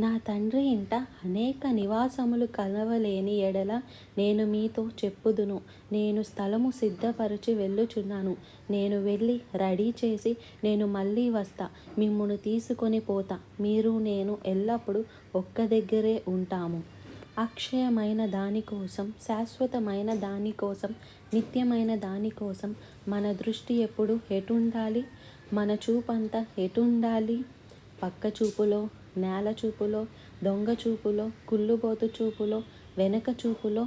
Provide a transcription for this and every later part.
నా తండ్రి ఇంట అనేక నివాసములు కలవలేని ఎడల నేను మీతో చెప్పుదును. నేను స్థలము సిద్ధపరిచి వెళ్ళుచున్నాను. నేను వెళ్ళి రెడీ చేసి నేను మళ్ళీ వస్తా. మిమ్మును తీసుకొని పోతా. మీరు నేను ఎల్లప్పుడూ ఒక్క దగ్గరే ఉంటాము. అక్షయమైన దానికోసం శాశ్వతమైన దానికోసం నిత్యమైన దానికోసం మన దృష్టి ఎప్పుడు ఎటుండాలి? మన చూపంతా ఎటుండాలి? పక్క చూపులో నేల చూపులో దొంగ చూపులో కుళ్ళుబోతు చూపులో వెనక చూపులో.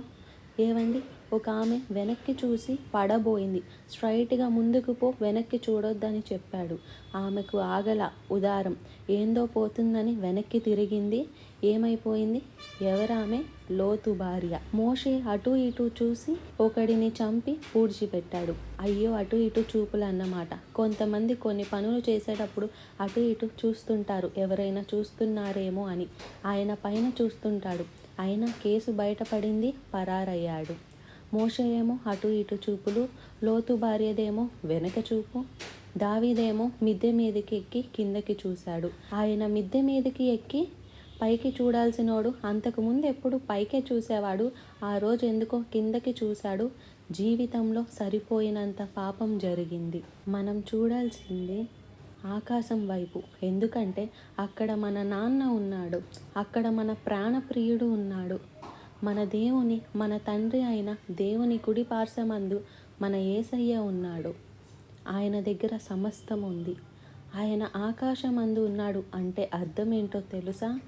ఏవండి? ఒక ఆమె వెనక్కి చూసి పడబోయింది. స్ట్రైట్గా ముందుకు పో వెనక్కి చూడొద్దని చెప్పాడు. ఆమెకు ఆగల ఉదారం ఏందో పోతుందని వెనక్కి తిరిగింది? ఏమైపోయింది? ఎవరామె? లోతు భార్య. మోషే అటు ఇటు చూసి ఒకడిని చంపి పూడ్చిపెట్టాడు అయ్యో అటు ఇటు చూపులు అన్నమాట కొంతమంది కొన్ని పనులు చేసేటప్పుడు అటు ఇటు చూస్తుంటారు. ఎవరైనా చూస్తున్నారేమో అని. ఆయన పైన చూస్తుంటాడు. ఆయన కేసు బయటపడింది పరారయ్యాడు. మోష ఏమో అటు ఇటు చూపులు లోతు భార్యదేమో వెనక చూపు దావీదేమో మిద్దె మీదకి ఎక్కి కిందకి చూశాడు. ఆయన మిద్దె మీదకి ఎక్కి పైకి చూడాల్సినోడు అంతకుముందు ఎప్పుడు పైకే చూసేవాడు ఆ రోజు ఎందుకో కిందకి చూశాడు. జీవితంలో సరిపోయినంత పాపం జరిగింది. మనం చూడాల్సింది ఆకాశం వైపు. ఎందుకంటే అక్కడ మన నాన్న ఉన్నాడు అక్కడ మన ప్రాణప్రియుడు ఉన్నాడు. మన దేవుని మన తండ్రి అయిన దేవుని కుడి పార్శమందు మన ఏసయ్య ఉన్నాడు. ఆయన దగ్గర సమస్తం ఉంది ఆయన ఆకాశమందు ఉన్నాడు అంటే అర్థం ఏంటో తెలుసా?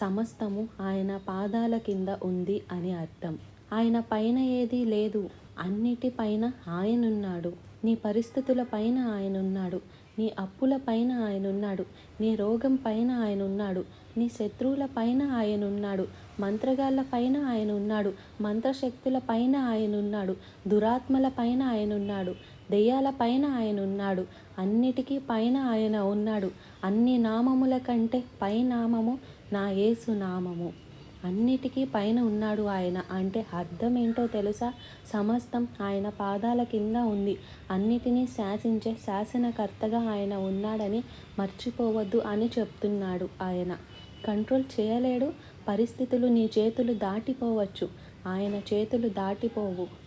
సమస్తము ఆయన పాదాల కింద ఉంది అని అర్థం. ఆయన పైన ఏదీ లేదు. అన్నిటిపైన ఆయనున్నాడు. నీ పరిస్థితుల పైన ఆయనున్నాడు. నీ అప్పుల పైన ఆయనున్నాడు. నీ రోగం పైన ఆయనున్నాడు. నీ శత్రువుల పైన ఆయనున్నాడు. మంత్రగాళ్ళ పైన ఆయన ఉన్నాడు మంత్రశక్తుల పైన ఆయనున్నాడు. దురాత్మల పైన ఆయనున్నాడు. దెయ్యాల పైన ఆయన ఉన్నాడు అన్నిటికీ పైన ఆయన ఉన్నాడు. అన్ని నామముల కంటే పై నామము నా యేసు నామము. అన్నిటికీ పైన ఉన్నాడు ఆయన. అంటే అర్థం ఏంటో తెలుసా? సమస్తం ఆయన పాదాల కింద ఉంది. అన్నిటినీ శాసించే శాసనకర్తగా ఆయన ఉన్నాడని మర్చిపోవద్దు అని చెప్తున్నాడు ఆయన. కంట్రోల్ చేయలేడు. పరిస్థితులు నీ చేతులు దాటిపోవచ్చు. ఆయన చేతులు దాటిపోవు.